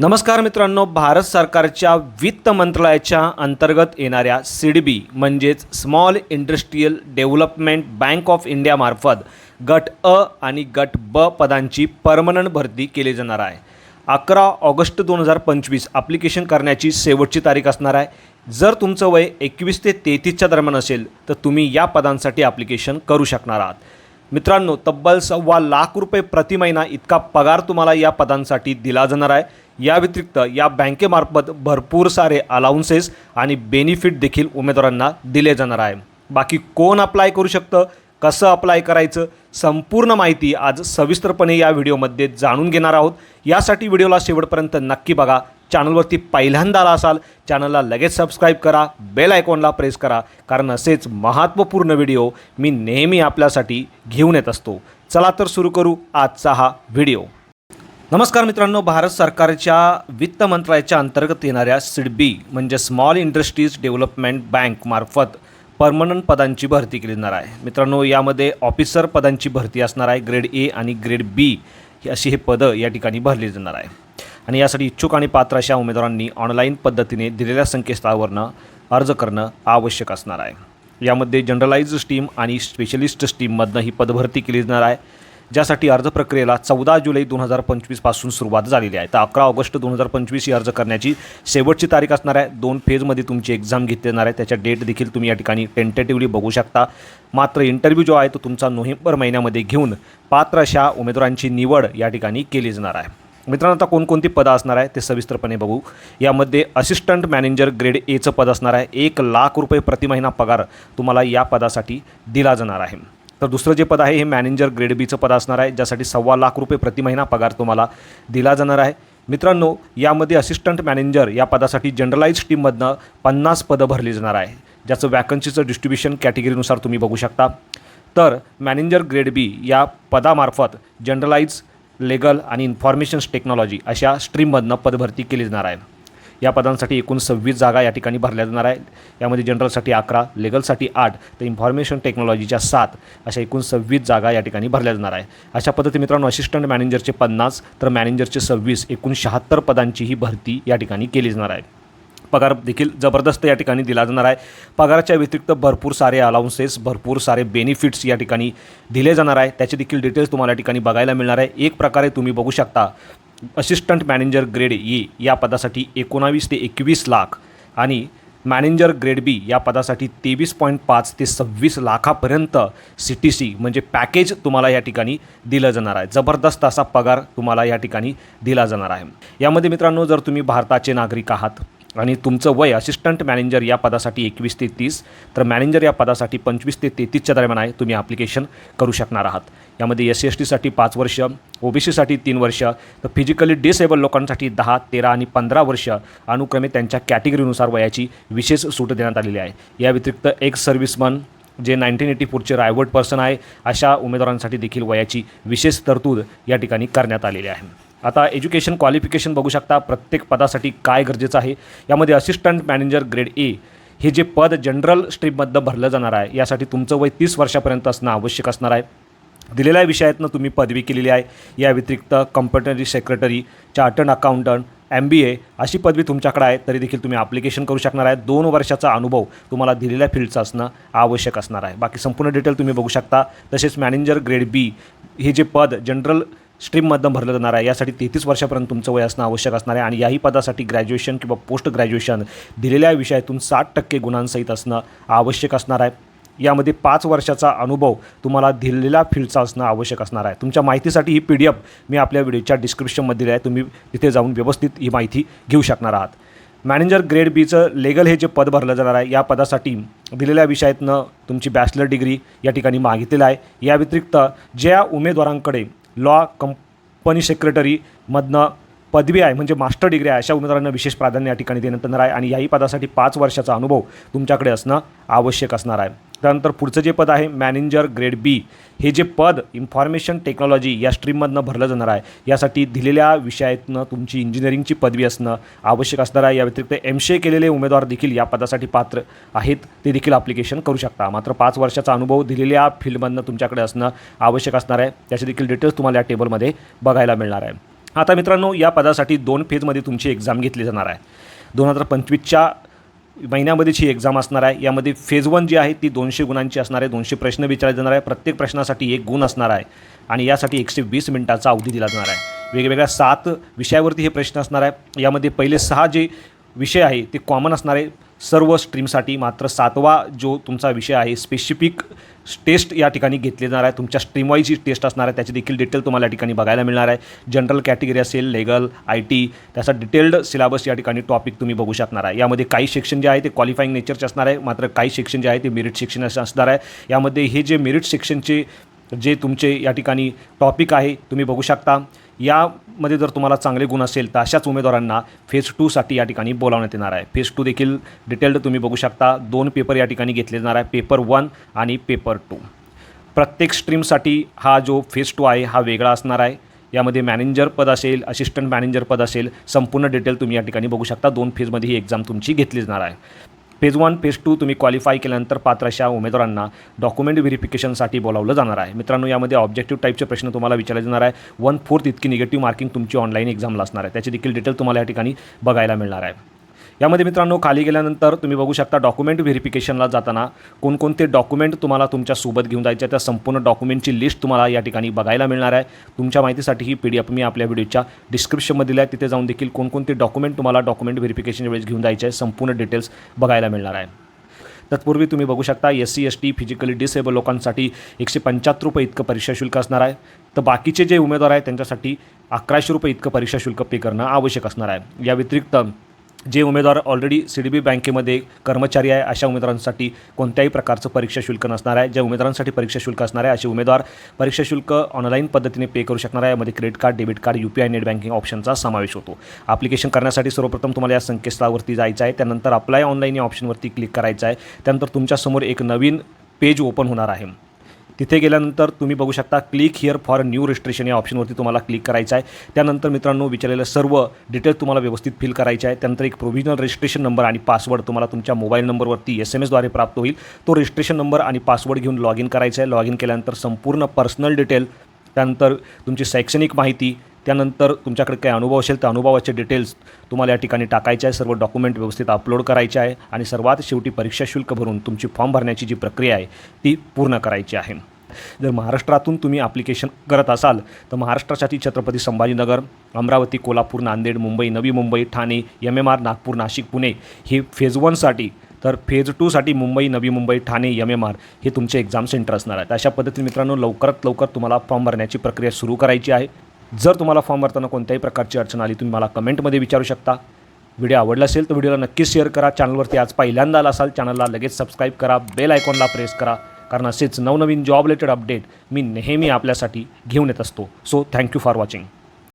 नमस्कार मित्रांनो भारत सरकारच्या वित्त मंत्रालयाच्या अंतर्गत येणाऱ्या सिडबी म्हणजेच small industrial development bank of इंडियामार्फत गट अ आणि गट ब पदांची परमनंट भरती केली जाणार आहे. अकरा ऑगस्ट दोन हजार पंचवीस ॲप्लिकेशन करण्याची शेवटची तारीख असणार आहे. जर तुमचं वय एकवीस ते तेहतीसच्या दरम्यान असेल तर तुम्ही या पदांसाठी ॲप्लिकेशन करू शकणार आहात. मित्रांनो तब्बल सव्वा लाख रुपये प्रति महिना इतका पगार तुम्हाला या पदांसाठी दिला जाणार आहे. या व्यतिरिक्त या बँकेमार्फत भरपूर सारे अलाउन्सेस आणि बेनिफिट देखील उमेदवारांना दिले जाणार आहे. बाकी कोण अप्लाय करू शकतं कसं अप्लाय करायचं संपूर्ण माहिती आज सविस्तरपणे या व्हिडिओमध्ये जाणून घेणार आहोत. यासाठी व्हिडिओला शेवटपर्यंत नक्की बघा. चॅनलवरती पहिल्यांदा आला असाल चॅनलला लगेच सबस्क्राईब करा बेल आयकॉनला प्रेस करा कारण असेच महत्त्वपूर्ण व्हिडिओ मी नेहमी आपल्यासाठी घेऊन येत असतो. चला तर सुरू करू आजचा हा व्हिडिओ. नमस्कार मित्रांनो भारत सरकारच्या वित्त मंत्रालयाच्या अंतर्गत येणाऱ्या सिडबी म्हणजे स्मॉल इंडस्ट्रीज डेव्हलपमेंट बँक मार्फत परमनंट पदांची भरती केली जाणार आहे. मित्रांनो यामध्ये ऑफिसर पदांची भरती असणार आहे. ग्रेड ए आणि ग्रेड बी अशी हे पदं या ठिकाणी भरली जाणार आहे. आणि यासाठी इच्छुक आणि पात्र अशा उमेदवारांनी ऑनलाईन पद्धतीने दिलेल्या संकेतस्थळावरनं अर्ज करणं आवश्यक असणार आहे. यामध्ये जनरलाइज स्टीम आणि स्पेशलिस्ट स्टीममधनं ही पदभरती केली जाणार आहे. ज्यासाठी अर्ज प्रक्रियेला चौदा जुलै दोन हजार पंचवीसपासून सुरुवात झालेली आहे. तर अकरा ऑगस्ट दोन हजार पंचवीस ही अर्ज करण्याची शेवटची तारीख असणार आहे. दोन फेजमध्ये तुमची एक्झाम घेतली जाणार आहे. त्याच्या डेट देखील तुम्ही या ठिकाणी टेंटेटिव्हली बघू शकता. मात्र इंटरव्ह्यू जो आहे तो तुमचा नोव्हेंबर महिन्यामध्ये घेऊन पात्र अशा उमेदवारांची निवड या ठिकाणी केली जाणार आहे. मित्रांनो आता कोणकोणती पदं असणार आहे ते सविस्तरपणे बघू. यामध्ये असिस्टंट मॅनेजर ग्रेड एचं पद असणार आहे. एक लाख रुपये प्रति महिना पगार तुम्हाला या पदासाठी दिला जाणार आहे. तर दुसरं जे पद आहे हे मॅनेजर ग्रेड बीचं पद असणार आहे ज्यासाठी सव्वा लाख रुपये प्रति महिना पगार तुम्हाला दिला जाणार आहे. मित्रांनो यामध्ये असिस्टंट मॅनेजर या पदासाठी जनरलाइज टीममधनं पन्नास पदं भरली जाणार आहे. ज्याचं वॅकन्सीचं डिस्ट्रीब्युशन कॅटेगरीनुसार तुम्ही बघू शकता. तर मॅनेजर ग्रेड बी या पदामार्फत जनरलाइज लेगल आणि इन्फॉर्मेशन्स टेक्नॉलॉजी अशा स्ट्रीममधनं पदभरती केली जाणार आहे. या पदांसाठी एकूण सव्वीस जागा या ठिकाणी भरल्या जाणार आहे यामध्ये जनरलसाठी अकरा लेगलसाठी आठ तर इन्फॉर्मेशन टेक्नॉलॉजीच्या सात अशा एकूण सव्वीस जागा या ठिकाणी भरल्या जाणार आहे अशा पद्धती मित्रांनो असिस्टंट मॅनेजरचे पन्नास तर मॅनेजरचे सव्वीस एकूण शहात्तर पदांची ही भरती या ठिकाणी केली जाणार आहे. पगार देखील जबरदस्त या ठिकाणी दिला जाणार आहे. पगाराच्या व्यतिरिक्त भरपूर सारे अलाउन्सेस भरपूर सारे बेनिफिट्स या ठिकाणी दिले जाणार आहे. त्याचे देखील डिटेल्स तुम्हाला या ठिकाणी बघायला मिळणार आहे. एक प्रकारे तुम्ही बघू शकता असिस्टंट मॅनेजर ग्रेड ए या पदासाठी एकोणावीस ते एकवीस लाख आणि मॅनेजर ग्रेड बी या पदासाठी तेवीस पॉईंट पाच ते सव्वीस लाखापर्यंत सी टी सी म्हणजे पॅकेज तुम्हाला या ठिकाणी दिलं जाणार आहे. जबरदस्त असा पगार तुम्हाला या ठिकाणी दिला जाणार आहे. यामध्ये मित्रांनो जर तुम्ही भारताचे नागरिक आहात आणि तुमचं वय असिस्टंट मॅनेजर या पदासाठी एकवीस ते तीस तर मॅनेजर या पदासाठी पंचवीस ते तेहतीसच्या दरम्यान आहे. तुम्ही ॲप्लिकेशन करू शकणार आहात. यामध्ये एस सी एस टीसाठी पाच वर्ष ओ बी सीसाठी तीन वर्ष तर फिजिकली डिसेबल लोकांसाठी दहा तेरा आणि पंधरा वर्ष अनुक्रमे त्यांच्या कॅटेगरीनुसार वयाची विशेष सूट देण्यात आलेली आहे. या व्यतिरिक्त एक्स सर्व्हिसमन जे नाईन्टीन एटी फोरचे रायवर्ड पर्सन आहे अशा उमेदवारांसाठी देखील वयाची विशेष तरतूद या ठिकाणी करण्यात आलेली आहे. आता एज्युकेशन क्वालिफिकेशन बघू शकता प्रत्येक पदासाठी काय गरजेचं आहे. यामध्ये असिस्टंट मॅनेजर ग्रेड ए हे जे पद जनरल स्ट्रीममधनं भरलं जाणार आहे यासाठी तुमचं वय तीस वर्षापर्यंत असणं आवश्यक असणार आहे. दिलेल्या विषयातनं तुम्ही पदवी केलेली आहे. या व्यतिरिक्त company secretary chartered accountant M B A अशी पदवी तुमच्याकडे आहे तरी देखील तुम्ही ॲप्लिकेशन करू शकणार आहे. दोन वर्षाचा अनुभव तुम्हाला दिलेल्या फील्डचा असणं आवश्यक असणार आहे. बाकी संपूर्ण डिटेल तुम्ही बघू शकता. तसेच मॅनेजर ग्रेड बी हे जे पद जनरल स्ट्रीममधनं भरलं जाणार आहे. यासाठी तेहतीस वर्षापर्यंत तुमचं वय असणं आवश्यक असणार आहे आणि याही पदासाठी ग्रॅज्युएशन किंवा पोस्ट ग्रॅज्युएशन दिलेल्या विषयातून साठ टक्के गुणांसहित असणं आवश्यक असणार आहे. यामध्ये पाच वर्षाचा अनुभव तुम्हाला दिलेल्या फील्डचा असणं आवश्यक असणार आहे. तुमच्या माहितीसाठी ही पी डी एफ मी आपल्या व्हिडिओच्या डिस्क्रिप्शनमध्ये दिली आहे. तुम्ही तिथे जाऊन व्यवस्थित ही माहिती घेऊ शकणार आहात. मॅनेजर ग्रेड बीचं लेगल हे जे पद भरलं जाणार आहे या पदासाठी दिलेल्या विषयातनं तुमची बॅचलर डिग्री या ठिकाणी मागितलेलं आहे. या व्यतिरिक्त ज्या उमेदवारांकडे लॉ कंपनी सेक्रेटरीमधनं पदवी आहे म्हणजे मास्टर डिग्री आहे अशा उमेदवारांना विशेष प्राधान्य या ठिकाणी देण्यात येणार आहे. आणि याही पदासाठी पाच वर्षाचा अनुभव तुमच्याकडे असणं आवश्यक असणार आहे. त्यानंतर पुढचं जे पद आहे मॅनेजर ग्रेड बी. हे जे पद इन्फॉर्मेशन टेक्नॉलॉजी या स्ट्रीममधनं भरलं जाणार आहे. यासाठी दिलेल्या विषयातनं तुमची इंजिनिअरिंगची पदवी असणं आवश्यक असणार आहे. या व्यतिरिक्त एम सी ए केलेले उमेदवार देखील या पदासाठी पात्र आहेत. ते देखील ॲप्लिकेशन करू शकता. मात्र पाच वर्षाचा अनुभव दिलेल्या फील्डमधनं तुमच्याकडे असणं आवश्यक असणार आहे. त्याचे देखील डिटेल्स तुम्हाला या टेबलमध्ये बघायला मिळणार आहे. आता मित्रांनो या पदासाठी दोन फेजमध्ये तुमची एक्झाम घेतली जाणार आहे. दोन हजार पंचवीसच्या महिन्यामध्येची एक्झाम असणार आहे. यामध्ये फेज वन जी आहे ती दोनशे गुणांची असणार आहे. दोनशे प्रश्न विचारले जाणार आहे. प्रत्येक प्रश्नासाठी एक गुण असणार आहे. आणि यासाठी एकशे वीस मिनिटाचा अवधी दिला जाणार आहे. वेगवेगळ्या सात विषयावरती हे प्रश्न असणार आहे. यामध्ये पहिले सहा जे विषय आहे ते कॉमन असणार आहे. सर्व स्ट्रीमसाठी मात्र सातवा जो तुमचा विषय आहे स्पेसिफिक टेस्ट या ठिकाणी घेतली जाणार आहे. तुमच्या स्ट्रीमवाईज जी टेस्ट असणार आहे त्याची देखील डिटेल तुम्हाला या ठिकाणी बघायला मिळणार आहे. जनरल कॅटेगरी असेल लेगल आय टी त्याचा डिटेल्ड सिलेबस या ठिकाणी टॉपिक तुम्ही बघू शकणार आहे. यामध्ये काही सेक्शन जे आहे ते क्वालिफाईंग नेचरचे असणार आहे. मात्र काही सेक्शन जे आहे ते मेरिट सेक्शन असणार आहे. यामध्ये हे जे मेरिट सेक्शनचे जे तुमचे या ठिकाणी टॉपिक आहे तुम्ही बघू शकता. यामध्ये जर तुम्हाला चांगले गुण असेल तर अशाच उमेदवारांना फेज टूसाठी या ठिकाणी बोलावण्यात येणार आहे. फेज टू देखील डिटेल्ड तुम्ही बघू शकता. दोन पेपर या ठिकाणी घेतले जाणार आहे. पेपर वन आणि पेपर टू प्रत्येक स्ट्रीमसाठी हा जो फेज टू आहे हा वेगळा असणार आहे. यामध्ये मॅनेजर पद असेल असिस्टंट मॅनेजर पद असेल संपूर्ण डिटेल तुम्ही या ठिकाणी बघू शकता. दोन फेजमध्ये ही एक्झाम तुमची घेतली जाणार आहे. फेज वन फेज टू तुम्ही क्वालिफाय केल्यानंतर पात्र अशा उमेदवारांना डॉक्युमेंट व्हेरिफिकेशनसाठी बोलावलं जाणार आहे. मित्रांनो यामध्ये ऑब्जेक्टिव्ह टाईपचे प्रश्न तुम्हाला विचारले जाणार आहे. वन फोर्थ इतकी निगेटिव्ह मार्किंग तुमची ऑनलाईन एक्झामला असणार आहे. त्याची देखील डिटेल तुम्हाला या ठिकाणी बघायला मिळणार आहे. यामध्ये मित्रांनो खाली गेल्यानंतर तुम्ही बघू शकता डॉक्युमेंट व्हेरिफिकेशनला जाताना कोणकोणते डॉक्युमेंट तुम्हाला तुमच्यासोबत घेऊन जायचे त्या संपूर्ण डॉक्युमेंटची लिस्ट तुम्हाला या ठिकाणी बघायला मिळणार आहे. तुमच्या माहितीसाठी ही पी डी एफ मी आपल्या व्हिडिओच्या डिस्क्रिप्शनमध्ये दिल्या आहे. तिथे जाऊन देखील कोणकोणते डॉक्युमेंट तुम्हाला डॉक्युमेंट व्हेरिफिकेशनच्या वेळेस घेऊन जायचे आहे संपूर्ण डिटेल्स बघायला मिळणार आहे. तत्पूर्वी तुम्ही बघू शकता S C S T physically disabled लोकांसाठी एकशे पंच्याहत्तर रुपये इतकं परीक्षा शुल्क असणार आहे. तर बाकीचे जे उमेदवार आहेत त्यांच्यासाठी अकराशे रुपये इतकं परीक्षा शुल्क पे करणं आवश्यक असणार आहे. या व्यतिरिक्त जे उमेदवार ऑलरेडी सी डी बी बँकेमध्ये कर्मचारी आहे अशा उमेदवारांसाठी कोणत्याही प्रकारचं परीक्षा शुल्क नसणार आहे. ज्या उमेदवारांसाठी परीक्षा शुल्क असणार आहे असे उमेदवार परीक्षा शुल्क ऑनलाईन पद्धतीने पे करू शकणार आहे. यामध्ये credit card debit card U P I net banking ऑप्शनचा समावेश होतो. ॲप्लिकेशन करण्यासाठी सर्वप्रथम तुम्हाला या संकेतस्थळावरती जायचं आहे. त्यानंतर अप्लाय ऑनलाईन या ऑप्शनवरती क्लिक करायचं आहे. त्यानंतर तुमच्यासमोर एक नवीन पेज ओपन होणार आहे. तिथे गेल्यानंतर तुम्ही बघू शकता click here for new registration या ऑप्शनवरती तुम्हाला क्लिक करायचं आहे. त्यानंतर मित्रांनो विचारलेलं सर्व डिटेल्स तुम्हाला व्यवस्थित फिल करायचे आहे. त्यानंतर एक प्रोव्हिजनल रजिस्ट्रेशन नंबर आणि पासवर्ड तुम्हाला तुमच्या मोबाईल नंबरवरती एस एम एसद्वारे प्राप्त होईल. तो रजिस्ट्रेशन नंबर आणि पासवर्ड घेऊन लॉग इन करायचा आहे. लॉग इन केल्यानंतर संपूर्ण पर्सनल डिटेल त्यानंतर तुमची शैक्षणिक माहिती त्यानंतर तुमच्याकडे काही अनुभव असेल त्या अनुभवाचे डिटेल्स तुम्हाला या ठिकाणी टाकायचे आहे. सर्व डॉक्युमेंट व्यवस्थित अपलोड करायचे आहे. आणि सर्वात शेवटी परीक्षा शुल्क भरून तुमची फॉर्म भरण्याची जी प्रक्रिया आहे ती पूर्ण करायची आहे. जर महाराष्ट्रातून तुम्ही ॲप्लिकेशन करत असाल तर महाराष्ट्रासाठी Chhatrapati Sambhajinagar Amravati Kolhapur Nanded Mumbai Navi Mumbai Thane M M R Nagpur Nashik Pune हे फेज वनसाठी तर phase टूसाठी Mumbai Navi Mumbai Thane M M R हे तुमचे एक्झाम सेंटर असणार आहेत. अशा पद्धतीने मित्रांनो लवकरात लवकर तुम्हाला फॉर्म भरण्याची प्रक्रिया सुरू करायची आहे. जर तुम्हाला फॉर्म भरताना कोणत्याही प्रकारची अडचण आली तुम्ही मला कमेंटमध्ये विचारू शकता. व्हिडिओ आवडला असेल तर व्हिडिओला नक्कीच शेअर करा. चॅनलवरती आज पहिल्यांदा आला असाल चॅनलला लगेच सबस्क्राईब करा. बेल आयकॉनला प्रेस करा. कारण असेच नवनवीन जॉब रिलेटेड अपडेट मी नेहमी आपल्यासाठी घेऊन येत असतो. So thank you for watching